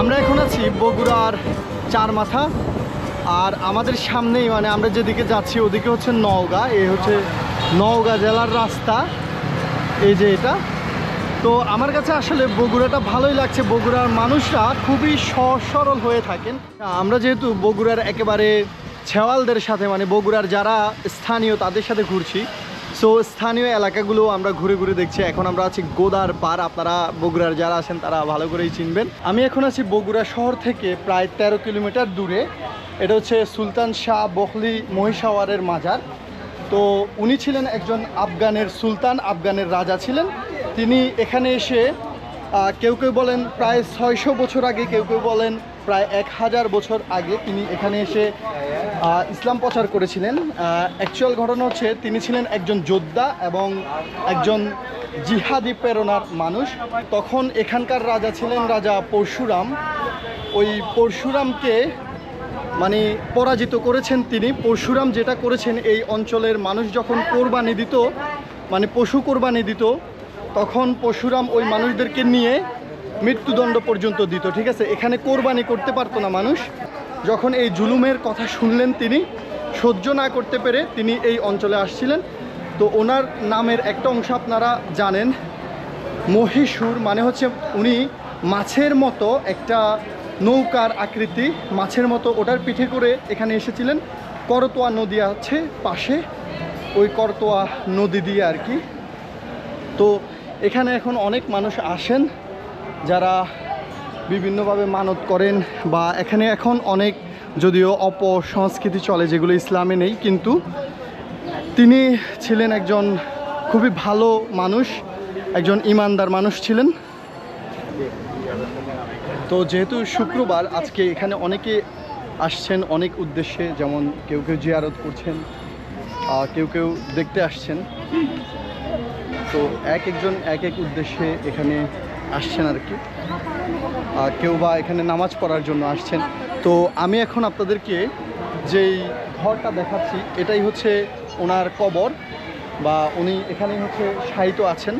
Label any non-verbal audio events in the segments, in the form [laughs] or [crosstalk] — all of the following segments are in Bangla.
আমরা এখন আছি বগুড়ার চার মাথা আর আমাদের সামনেই মানে আমরা যেদিকে যাচ্ছি ওদিকে হচ্ছে নওগাঁ, এই হচ্ছে নওগাঁ জেলার রাস্তা, এই যে এটা। তো আমার কাছে আসলে বগুড়াটা ভালোই লাগছে, বগুড়ার মানুষরা খুবই সহজ সরল হয়ে থাকেন। আমরা যেহেতু বগুড়ার একেবারে ছেওয়ালদের সাথে মানে বগুড়ার যারা স্থানীয় তাদের সাথে ঘুরছি সো স্থানীয় এলাকাগুলো আমরা ঘুরে ঘুরে দেখছি। এখন আমরা আছি গোদার পার। আপনারা বগুড়ার যারা আছেন, তারা ভালো করেই চিনবেন। আমি এখন আছি বগুড়া শহর থেকে প্রায় তেরো কিলোমিটার দূরে। এটা হচ্ছে সুলতান শাহ বখলি মহিষাওয়ারের মাজার। তো উনি ছিলেন একজন আফগানের সুলতান, আফগানের রাজা ছিলেন। তিনি এখানে এসে কেউ কেউ বলেন প্রায় ছয়শো বছর আগে কেউ কেউ বলেন প্রায় এক হাজার বছর আগে তিনি এখানে এসে ইসলাম প্রচার করেছিলেন। অ্যাকচুয়াল ঘটনা হচ্ছে তিনি ছিলেন একজন যোদ্ধা এবং একজন জিহাদি প্রেরণার মানুষ। তখন এখানকার রাজা ছিলেন রাজা পরশুরাম। ওই পরশুরামকে মানে পরাজিত করেছেন তিনি। পরশুরাম যেটা করেছেন, এই অঞ্চলের মানুষ যখন কোরবানি দিত মানে পশু কোরবানি দিত, তখন পরশুরাম ওই মানুষদেরকে নিয়ে মৃত্যুদণ্ড পর্যন্ত দিত, ঠিক আছে? এখানে কোরবানি করতে পারতো না মানুষ। যখন এই জুলুমের কথা শুনলেন তিনি, সহ্য না করতে পেরে তিনি এই অঞ্চলে আসছিলেন। তো ওনার নামের একটা অংশ আপনারা জানেন, মহীশূর মানে হচ্ছে উনি মাছের মতো একটা নৌকার আকৃতি, মাছের মতো ওটার পিঠে করে এখানে এসেছিলেন। করতোয়া নদী আছে পাশে, ওই করতোয়া নদী দিয়ে আর কি। তো এখানে এখন অনেক মানুষ আসেন। যারা বিভিন্নভাবে মানত করেন বা এখানে এখন অনেক যদিও অপসংস্কৃতি চলে যেগুলো ইসলামে নেই, কিন্তু তিনি ছিলেন একজন খুবই ভালো মানুষ, একজন ইমানদার মানুষ ছিলেন। তো যেহেতু শুক্রবার, আজকে এখানে অনেকে আসছেন অনেক উদ্দেশ্যে, যেমন কেউ কেউ জিয়ারত করছেন কেউ কেউ দেখতে আসছেন। তো এক একজন এক এক উদ্দেশ্যে এখানে আসছেন আর কি। কেউ বা এখানে নামাজ পড়ার জন্য আসছেন। তো আমি এখন আপনাদেরকে যেই ঘরটা দেখাচ্ছি, এটাই হচ্ছে ওনার কবর বা উনি এখানেই হচ্ছে শায়িত আছেন।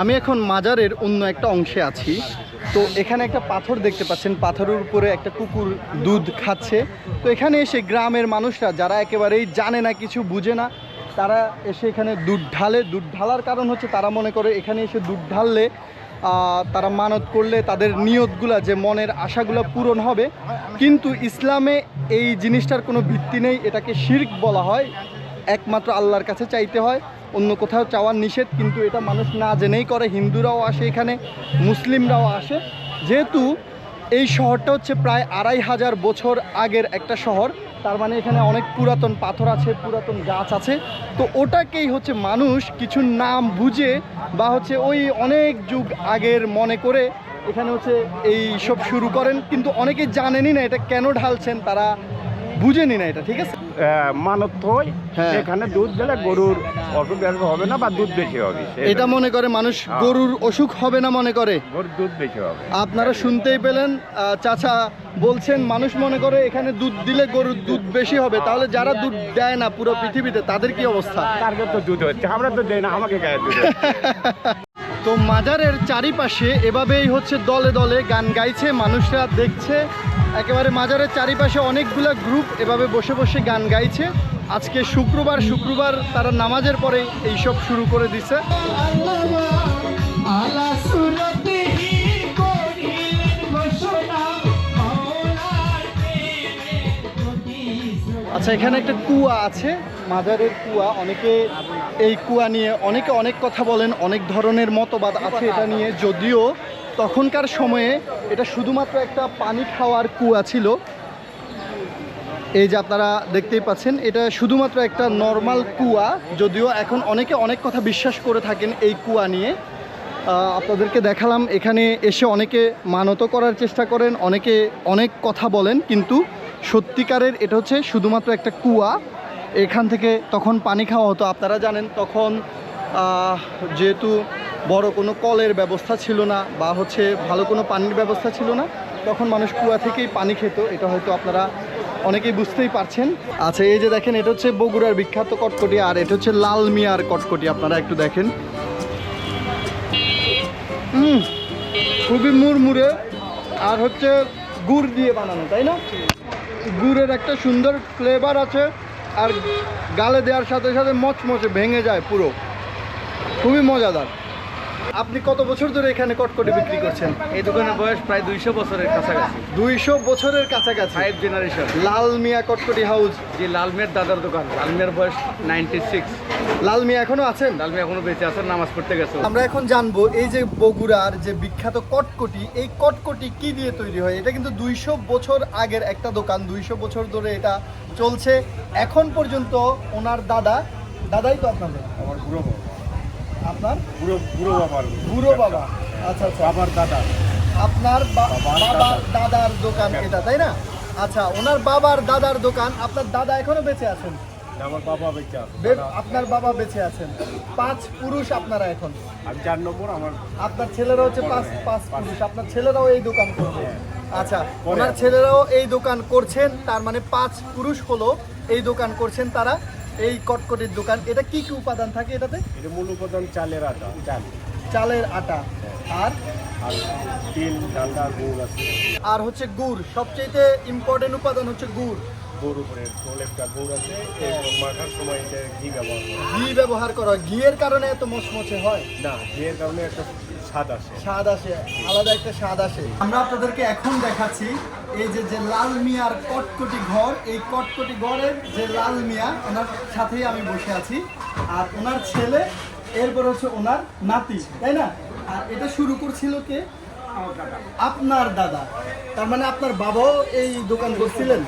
আমি এখন মাজারের অন্য একটা অংশে আছি। তো এখানে একটা পাথর দেখতে পাচ্ছেন। পাথরের উপরে একটা কুকুর দুধ খাচ্ছে। তো এখানে এসে গ্রামের মানুষরা, যারা একেবারেই জানে না, কিছু বুঝে না তারা এসে এখানে দুধ ঢালে, দুধ ঢালার কারণ হচ্ছে তারা মনে করে এখানে এসে দুধ ঢাললে তারা মানত করলে তাদের নিয়তগুলা, যে মনের আশাগুলো পূরণ হবে। কিন্তু ইসলামে এই জিনিসটার কোনো ভিত্তি নেই, এটাকে শির্ক বলা হয়। একমাত্র আল্লাহর কাছে চাইতে হয়, অন্য কোথাও চাওয়ার নিষেধ, কিন্তু এটা মানুষ না জেনেই করে। হিন্দুরাও আসে এখানে, মুসলিমরাও আসে। যেহেতু এই শহরটা হচ্ছে প্রায় আড়াই হাজার বছর আগের একটা শহর তার মানে এখানে অনেক পুরাতন পাথর আছে, পুরাতন গাছ আছে। তো ওটাকেই হচ্ছে মানুষ কিছু নাম বুঝে বা হচ্ছে ওই অনেক যুগ আগের মনে করে এখানে হচ্ছে এই সব শুরু করেন। কিন্তু অনেকে জানেনই না এটা কেন ঢালছেন, তারা বুঝেনি না এটা ঠিক আছে? মানত হয় হ্যাঁ। সেখানে দুধ দিলে গরুর অসুখ হবে না বা দুধ বেশি হবে এটা মনে করে মানুষ গরুর অসুখ হবে না মনে করে? গরুর দুধ বেশি হবে। আপনারা শুনতেই পেলেন চাচা বলছেন মানুষ মনে করে এখানে দুধ দিলে গরুর দুধ বেশি হবে। তাহলে যারা দুধ দেয় না পুরো পৃথিবীতে তাদের কি অবস্থা? তারপর তো দুধ হচ্ছে আমরা তো দেই না আমাকে গায়ে দুধ। [laughs] তো মাজারের চারিপাশে এভাবেই হচ্ছে দলে দলে গান গাইছে, মানুষরা দেখছে। একেবারে মাজারের চারিপাশে অনেকগুলো গ্রুপ এভাবে বসে বসে গান গাইছে। আজকে শুক্রবার শুক্রবার তারা নামাজের পরে এইসব শুরু করে দিছে। আচ্ছা এখানে একটা কুয়া আছে। মাজারের কুয়া, অনেকে এই কুয়া নিয়ে অনেকে অনেক কথা বলেন, অনেক ধরনের মতবাদ আছে এটা নিয়ে। যদিও তখনকার সময়ে এটা শুধুমাত্র একটা পানি খাওয়ার কুয়া ছিল। এই যে আপনারা দেখতেই পাচ্ছেন, এটা শুধুমাত্র একটা নর্মাল কুয়া। যদিও এখন অনেকে অনেক কথা বিশ্বাস করে থাকেন এই কুয়া নিয়ে। আপনাদেরকে দেখালাম, এখানে এসে অনেকে মানত করার চেষ্টা করেন, অনেকে অনেক কথা বলেন, কিন্তু সত্যিকারের এটা হচ্ছে শুধুমাত্র একটা কুয়া। এখান থেকে তখন পানি খাওয়া হতো। আপনারা জানেন, তখন যেহেতু বড় কোনো কলের ব্যবস্থা ছিল না বা হচ্ছে ভালো কোনো পানির ব্যবস্থা ছিল না, তখন মানুষ কুয়া থেকেই পানি খেত। এটা হয়তো আপনারা অনেকেই বুঝতেই পারছেন। আচ্ছা এই যে দেখেন, এটা হচ্ছে বগুড়ার বিখ্যাত কটকটি আর এটা হচ্ছে লাল মিয়ার কটকটি, আপনারা একটু দেখেন। খুবই মুড়মুড়ে আর হচ্ছে গুড় দিয়ে বানানো, তাই না? গুড়ের একটা সুন্দর ফ্লেভার আছে। আর গালে দেওয়ার সাথে সাথে মচমচে ভেঙে যায় পুরো। খুবই মজাদার। আপনি কত বছর ধরে এখানে কটকটি বিক্রি করছেন? এই দোকানের বয়স প্রায় দুইশো বছরের কাছাকাছি। দুইশো বছরের কাছাকাছি? Five generation Lal Mia Kotkoti house যে লালমের দাদার দোকান। লালমের বয়স নাইনটি সিক্স লাল মিয়া এখনও আছেন? লালমি এখনও বেঁচে আছেন নামাজ পড়তে গেছে। আমরা এখন জানব এই যে বগুড়ার যে বিখ্যাত কটকটি এই কটকটি কি দিয়ে তৈরি হয়? এটা কিন্তু দুইশো বছর আগের একটা দোকান দুইশো বছর ধরে এটা চলছে। এখন পর্যন্ত ওনার দাদা দাদাই তো আপনাদের? আমার বুড়ো বাবা আপনার? বুড়ো বুড়ো বাবার বুড়ো বাবা। আচ্ছা আচ্ছা। বাবার দাদা। আপনার বাবার দাদার দোকান এটা তাই না? আচ্ছা ওনার বাবার দাদার দোকান আপনার দাদা এখনও বেঁচে আছেন? আমার বাবা বেঁচে আছে। আপনার বাবা বেঁচে আছেন। পাঁচ পুরুষ আপনারা এখন। আমি চার নম্বর আমার আপনার ছেলেরা হচ্ছে পাঁচ পাঁচ পুরুষ। আপনার ছেলেরাও এই দোকান করছে আচ্ছা ওনার ছেলেরাও এই দোকান করছেন তার মানে পাঁচ পুরুষ হলো এই দোকান করছেন তারা। এই কটকটির দোকান এটা কি কি উপাদান থাকে এটাতে? এটা মূল উপাদান চালের আটা চাল। চালের আটা। আর? তিল ডান্ডা গুড় আছে। আর হচ্ছে গুড় সবচেয়ে ইম্পর্টেন্ট উপাদান হচ্ছে গুড়। গুড় উপরে গুড় আছে মাখার সময় এটা ঘি ব্যবহার করে ঘি ব্যবহার করা ঘিয়ের কারণে এত মচমচে হয়? না ঘিয়ের কারণে একটা স্বাদ আসে। স্বাদ আসে আলাদা একটা স্বাদ আসে। আমরা আপনাদেরকে এখন দেখাচ্ছি এই যে যে লাল মিয়ার কটকটি ঘর এই কটকটি ঘরের যে লাল মিয়া ওনার সাথেই আমি বসে আছি। আর ওনার ছেলে এরপর হচ্ছে ওনার নাতি তাই না? আর এটা শুরু করছিল কে? আপনার দাদা। তার মানে আপনার বাবাও এই দোকান করছিলেন?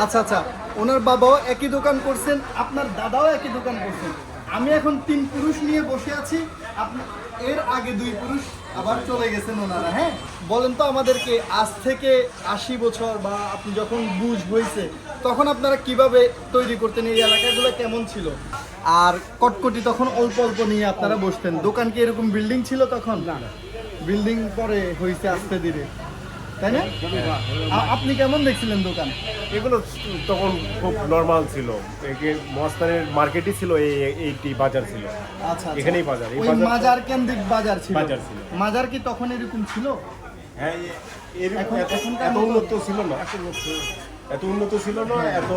আচ্ছা আচ্ছা ওনার বাবাও একই দোকান করছেন আপনার দাদাও একই দোকান করছেন। আমি এখন তিন পুরুষ নিয়ে বসে আছি। আপনি- এর আগে দুই পুরুষ আবার চলে গেছেন ওনারা হ্যাঁ? বলেন তো আমাদেরকে আজ থেকে আশি বছর বা আপনি যখন বুঝ হয়েছে তখন আপনারা কীভাবে তৈরি করতেন এই এলাকাগুলো কেমন ছিল? আর কটকটি তখন অল্প অল্প নিয়ে আপনারা বসতেন। দোকান কি এরকম বিল্ডিং ছিল তখন? না বিল্ডিং পরে হয়েছে আস্তে ধীরে। তাই না? আপনি কেমন দেখছিলেন দোকান? এগুলো তখন খুব নর্মাল ছিল। মস্তানের মার্কেটই ছিল এই এইটি বাজার ছিল। আচ্ছা আচ্ছা। এখানেই বাজার, এই মাজার কেন্দ্রিক বাজার ছিল। বাজার ছিল। মাজার কি তখন এরকম ছিল? হ্যাঁ এরকম এত উন্নত ছিল না। এত উন্নত ছিল না এত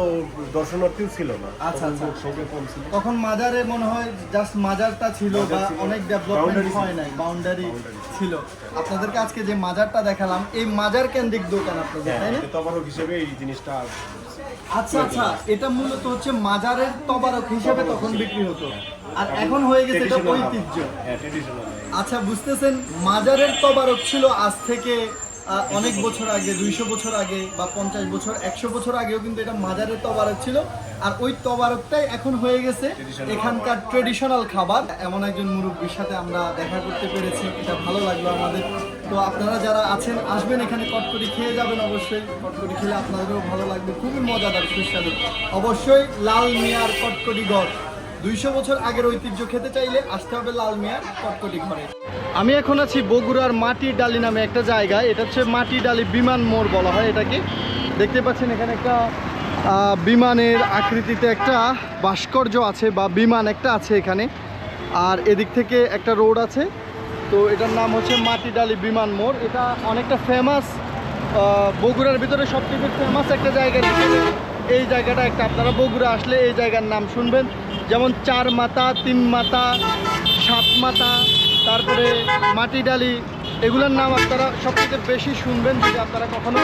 দর্শনার্থীও ছিল না। আচ্ছা, আচ্ছা। লোক কম ছিল। তখন মাজারে মনে হয় জাস্ট মাজারটা ছিল বা অনেক ডেভেলপমেন্ট হয় নাই বাউন্ডারি ছিল। আপনাদেরকে আজকে যে মাজারটা দেখালাম এই মাজার কেন্দ্রিক দোকান আপনাদের হ্যাঁ তাই না? তবারক হিসেবে এই জিনিসটা আচ্ছা আচ্ছা। এটা মূলত হচ্ছে মাজারের তবারক হিসেবে তখন বিক্রি হতো। আর এখন হয়ে গেছে এটা ঐতিহ্য। হ্যাঁ আচ্ছা বুঝতেছেন মাজারের তবারক ছিল আজ থেকে অনেক বছর আগে দুইশো বছর আগে বা পঞ্চাশ বছর একশো বছর আগেও কিন্তু এটা মাজারের তবারক ছিল। আর ওই তবারকটাই এখন হয়ে গেছে এখানকার ট্রেডিশনাল খাবার। এমন একজন মুরব্বীর সাথে আমরা দেখা করতে পেরেছি এটা ভালো লাগল আমাদের। তো আপনারা যারা আছেন আসবেন এখানে কটকটি খেয়ে যাবেন অবশ্যই। কটকটি খেলে আপনাদেরও ভালো লাগবে খুবই মজাদার সুস্বাদু অবশ্যই লাল মিয়ার কটকটি গড় দুইশো বছর আগের ঐতিহ্য খেতে চাইলে আসতে হবে লাল মিয়ার কটকটি ঘরে। আমি এখন আছি বগুড়ার মাটি ডালি নামে একটা জায়গা এটা হচ্ছে মাটি ডালি বিমান মোড় বলা হয় এটাকে। দেখতে পাচ্ছেন এখানে একটা বিমানের আকৃতিতে একটা ভাস্কর্য আছে বা বিমান একটা আছে এখানে। আর এদিক থেকে একটা রোড আছে। তো এটার নাম হচ্ছে মাটি ডালি বিমান মোড়। এটা অনেকটা ফেমাস বগুড়ার ভিতরে সবথেকে ফেমাস একটা জায়গা এই জায়গাটা একটা, আপনারা বগুড়া আসলে এই জায়গার নাম শুনবেন। যেমন চার মাথা, তিন মাতা সাত মাথা তারপরে মাটি ডালি, এগুলোর নাম আপনারা সবথেকে বেশি শুনবেন যদি আপনারা কখনো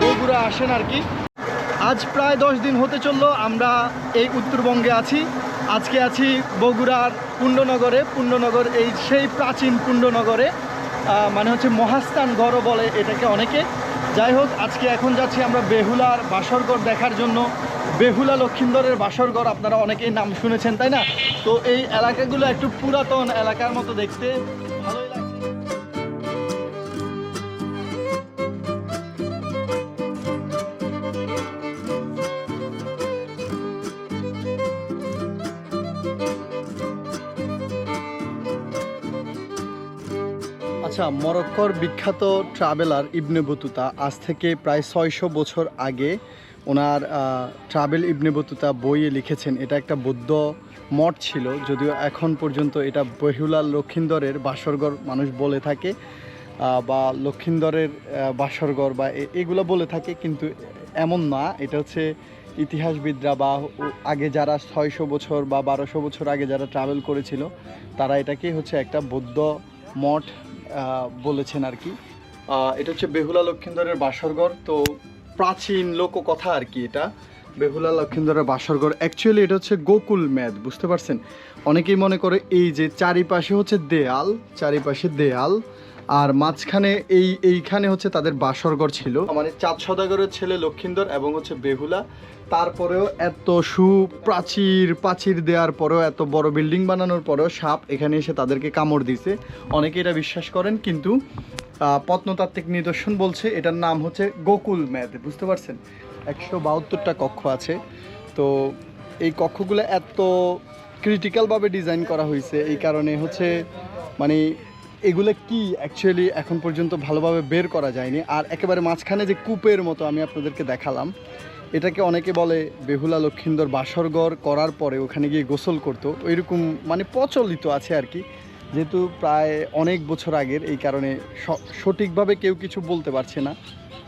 বগুড়া আসেন আর কি। আজ প্রায় দশ দিন হতে চলল, আমরা এই উত্তরবঙ্গে আছি। আজকে আছি বগুড়ার পুণ্ডনগরে পুণ্ডনগর এই সেই প্রাচীন পুণ্ডনগরে মানে হচ্ছে মহাস্থান গড়ও বলে এটাকে অনেকে। যাই হোক, আজকে এখন যাচ্ছি আমরা বেহুলার বাসরগড় দেখার জন্য। বেহুলা লক্ষিন্দরের বাসরগড় আপনারা অনেকেই নাম শুনেছেন, তাই না? তো এই এলাকাগুলো একটু পুরাতন এলাকার মতো দেখতে। আচ্ছা মরক্কোর বিখ্যাত ট্রাভেলার ইবনে বতুতা আজ থেকে প্রায় ছয়শো বছর আগে ওনার ট্রাভেল ইবনে বতুতা বইয়ে লিখেছেন এটা একটা বৌদ্ধ মঠ ছিল যদিও এখন পর্যন্ত এটা বহিউলাল লক্ষিন্দরের বাসরগড় মানুষ বলে থাকে বা লক্ষিন্দরের আহ, বাসরঘর বা এগুলো বলে থাকে কিন্তু এমন না এটা হচ্ছে ইতিহাসবিদরা বা আগে যারা ছয়শো বছর বা বারোশো বছর আগে যারা ট্রাভেল করেছিল তারা এটাকে হচ্ছে একটা বৌদ্ধ মঠ বলেছেন আর কি। এটা হচ্ছে বেহুলা লক্ষিন্দরের বাসরঘর তো প্রাচীন লোককথা আর কি এটা। বেহুলা লক্ষিন্দরের বাসরঘর অ্যাকচুয়ালি এটা হচ্ছে গোকুল ম্যাদ বুঝতে পারছেন? অনেকেই মনে করে এই যে চারিপাশে হচ্ছে দেয়াল, চারিপাশে দেয়াল, আর মাঝখানে এই, এইখানে হচ্ছে তাদের বাসরঘর ছিল। মানে চাঁদ সদাগরের ছেলে লক্ষিন্দর এবং হচ্ছে বেহুলা, তারপরেও এত সুপ্রাচীর প্রাচীর দেওয়ার পরেও, এত বড় বিল্ডিং বানানোর পরেও সাপ এখানে এসে তাদেরকে কামড় দিছে। অনেকে এটা বিশ্বাস করেন, কিন্তু প্রত্নতাত্ত্বিক নিদর্শন বলছে, এটার নাম হচ্ছে গোকুল ম্যাদ বুঝতে পারছেন? একশো বাহাত্তরটা কক্ষ আছে। তো এই কক্ষগুলো এত ক্রিটিক্যালভাবে ডিজাইন করা হয়েছে, এই কারণে হচ্ছে মানে এগুলো কি অ্যাকচুয়ালি এখন পর্যন্ত ভালোভাবে বের করা যায়নি। আর একেবারে মাঝখানে যে কূপের মতো আমি আপনাদেরকে দেখালাম, এটাকে অনেকে বলে বেহুলা লক্ষিন্দর বাসরগড় করার পরে ওখানে গিয়ে গোসল করতো। ওইরকম মানে প্রচলিত আছে আর কি। যেহেতু প্রায় অনেক বছর আগের এই কারণে স- সঠিকভাবে কেউ কিছু বলতে পারছে না।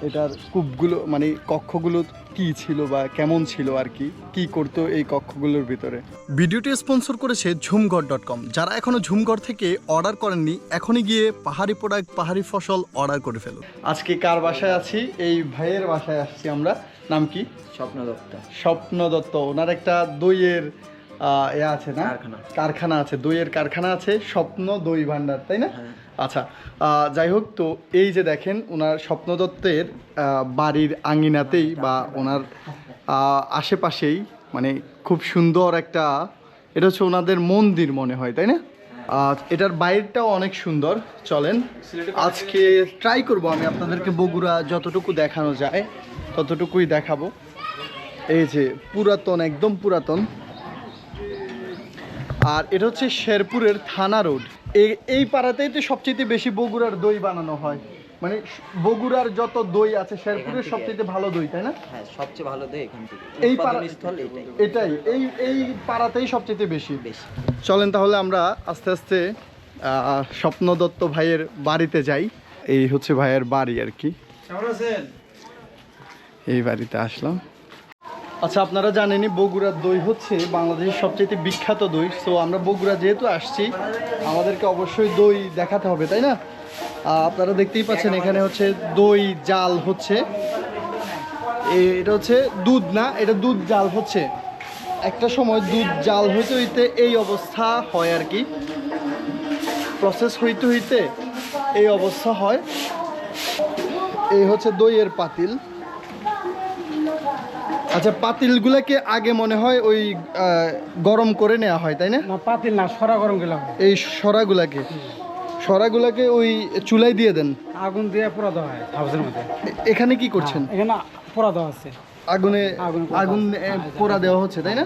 এটার কূপগুলো মানে কক্ষগুলো কি ছিল বা কেমন ছিল আর কি কি করতো এই কক্ষগুলোর ভিতরে। ভিডিওটি স্পন্সর করেছে ঝুমঘর ডট কম। যারা এখনও ঝুমঘর থেকে অর্ডার করেননি এখনই গিয়ে পাহাড়ি প্রোডাক্ট পাহাড়ি ফসল অর্ডার করে ফেলুন। আজকে কার বাসায় আছি? এই ভাইয়ের বাসায় আসছি আমরা। নাম কি? স্বপ্ন দত্ত স্বপ্ন দত্ত ওনার একটা দইয়ের এ আছে না? কারখানা। আছে দইয়ের কারখানা আছে স্বপ্ন দই ভান্ডার তাই না? হ্যাঁ। আচ্ছা যাই হোক তো এই যে দেখেন ওনার স্বপ্ন দত্তের আহ, বাড়ির আঙ্গিনাতেই বা ওনার আশেপাশেই মানে খুব সুন্দর একটা এটা হচ্ছে ওনাদের মন্দির মনে হয় তাই না? আর এটার বাইরটাও অনেক সুন্দর চলেন। আজকে ট্রাই করব আমি আপনাদেরকে বগুড়া যতটুকু দেখানো যায় ততটুকুই দেখাবো। এই যে পুরাতন একদম পুরাতন। আর এটা হচ্ছে শেরপুরের থানা রোড। এই এই পাড়াতেই তো সবচেয়ে বেশি বগুড়ার দই বানানো হয়। মানে বগুড়ার যত দই আছে শেরপুরের সবচেয়ে ভালো দই তাই না? হ্যাঁ সবচেয়ে ভালো দই এখান থেকে। এই স্থল এটাই। এটাই। এই এই পাড়াতেই সবচেয়ে বেশি। বেশি। চলেন তাহলে আমরা আস্তে আস্তে আহ, স্বপ্ন দত্ত ভাইয়ের বাড়িতে যাই। এই হচ্ছে ভাইয়ের বাড়ি আর কি। এই বাড়িতে আসলাম। আচ্ছা আপনারা জানেনই বগুড়ার দই হচ্ছে বাংলাদেশের সবচেয়ে বিখ্যাত দই। সো আমরা বগুড়া যেহেতু আসছি, আমাদেরকে অবশ্যই দই দেখাতে হবে, তাই না? আপনারা দেখতেই পাচ্ছেন এখানে হচ্ছে দই জাল হচ্ছে। এটা হচ্ছে দুধ না? এটা দুধ জাল হচ্ছে। একটা সময় দুধ জাল হইতে হইতে এই অবস্থা হয় আর কি। প্রসেস হইতে হইতে এই অবস্থা হয়। এই হচ্ছে দইয়ের পাতিল। আচ্ছা পাতিলগুলোকে আগে মনে হয় ওই গরম করে নেওয়া হয় তাই না? না পাতিল না সরা গরম গেলাম এই সরাগুলাকে। সরাগুলাকে ওই চুলাই দিয়ে দেন। আগুন দিয়ে পোড়া দেওয়া হয় হাউসের মধ্যে। এখানে কি করছেন? এখানে পোড়া দেওয়া আছে। আগুনে আগুনে পোড়া দেওয়া হচ্ছে তাই না?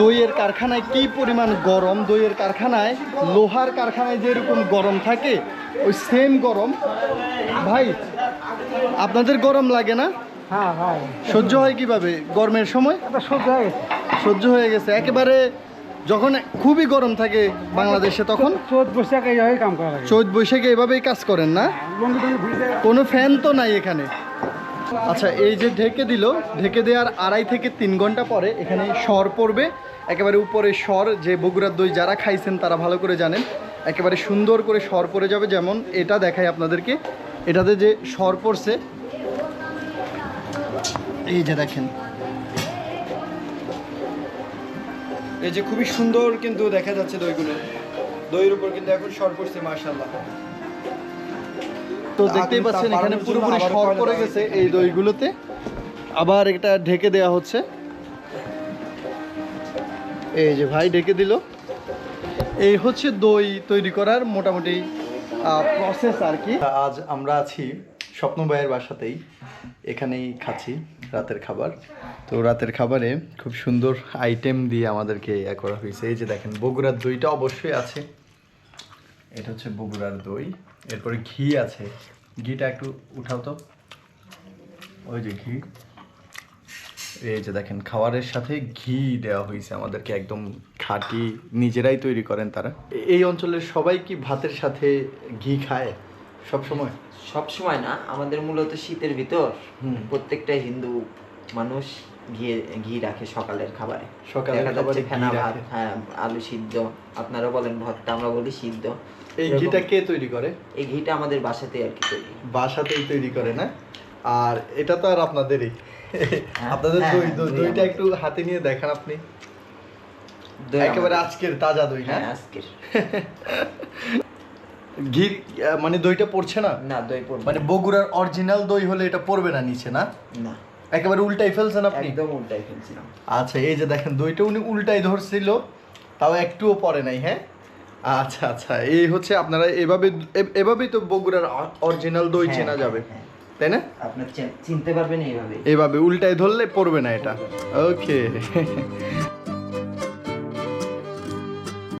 দইয়ের কারখানায় কি পরিমাণ গরম? দইয়ের কারখানায় লোহার কারখানায় যেরকম গরম থাকে ওই সেম গরম। ভাই আপনাদের গরম লাগে না? হ্যাঁ হ্যাঁ। সহ্য হয় কীভাবে? গরমের সময়? সহ্য হয়ে গেছে। সহ্য হয়ে গেছে। একেবারে যখন খুবই গরম থাকে বাংলাদেশে তখন চোদ্দ বৈশাখ চৈত বৈশাখে এভাবেই কাজ করেন না? ভিজে কোনো ফ্যান তো নাই এখানে। আচ্ছা এই যে ঢেকে দিল, ঢেকে দেওয়ার আড়াই থেকে তিন ঘণ্টা পরে এখানে স্বর পড়বে। একেবারে উপরে স্বর যে বগুড়ার দই যারা খাইছেন তারা ভালো করে জানেন। একেবারে সুন্দর করে স্বর পড়ে যাবে, যেমন এটা দেখাই আপনাদেরকে। এটাতে যে স্বর পড়ছে, এই যে দেখেন। এই যে খুবই সুন্দর কিন্তু দেখা যাচ্ছে দইগুলো। দইয়ের উপর কিন্তু এখন স্বর পড়ছে মার্শাল্লাহ তো দেখতেই পাচ্ছেন এখানে পুরোপুরি সর পড়ে গেছে এই দইগুলোতে। আবার এটা ঢেকে দেওয়া হচ্ছে। এই যে ভাই ঢেকে দিল। এই হচ্ছে দই তৈরি করার মোটামুটি প্রসেস আর কি। আজ আমরা আছি স্বপ্ন ভাইয়ের বাসাতেই। এখানেই খাচ্ছি রাতের খাবার। তো রাতের খাবারে খুব সুন্দর আইটেম দিয়ে আমাদেরকে ইয়া করা হয়েছে। এই যে দেখেন বগুড়ার দইটা অবশ্যই আছে। এটা হচ্ছে বগুড়ার দই। এরপরে ঘি আছে। ঘিটা একটু উঠাও তো। ওই যে ঘি। এই যে দেখেন খাবারের সাথে ঘি দেওয়া হয়েছে আমাদেরকে একদম খাঁটি। নিজেরাই তৈরি করেন তারা। এই অঞ্চলের সবাই কি ভাতের সাথে ঘি খায় সব সময় সব সময় না আমাদের মূলত শীতের ভিতর হুম। প্রত্যেকটা হিন্দু মানুষ ঘি ঘি রাখে সকালের খাবারে। খাবারে ফেনা ভাত হ্যাঁ আলু সিদ্ধ। আপনারা বলেন ভর্তা আমরা বলি সিদ্ধ। এই ঘিটা কে তৈরি করে? এই ঘিটা আমাদের বাসাতে আর কি তৈরি। বাসাতেই তৈরি করে না? আর এটা তো আর আপনাদেরই। আপনাদের হ্যাঁ, দই দই- দই দইটা একটু হাতে নিয়ে দেখান আপনি। একেবারে আজকের তাজা দই না? হ্যাঁ আজকের। [laughs] ঘি মানে দইটা পড়ছে না? না দই পড়বে মানে বগুড়ার অরিজিনাল দই হলে এটা পড়বে না নিচে না? না। একেবারে উল্টাই ফেলছেন আপনি? একদম উল্টাই ফেলছিলাম। আচ্ছা এই যে দেখেন দইটা উনি উল্টাই ধরছিল তাও একটুও পরে নাই হ্যাঁ? আচ্ছা আচ্ছা। এই হচ্ছে আপনারা এভাবে এভাবেই তো বগুড়ার অরিজিনাল দই হ্যাঁ, চেনা যাবে। হ্যাঁ। তাই না? আপনার চিনতে পারবেন এইভাবে এভাবে উল্টায় ধরলে পড়বে না এটা। ওকে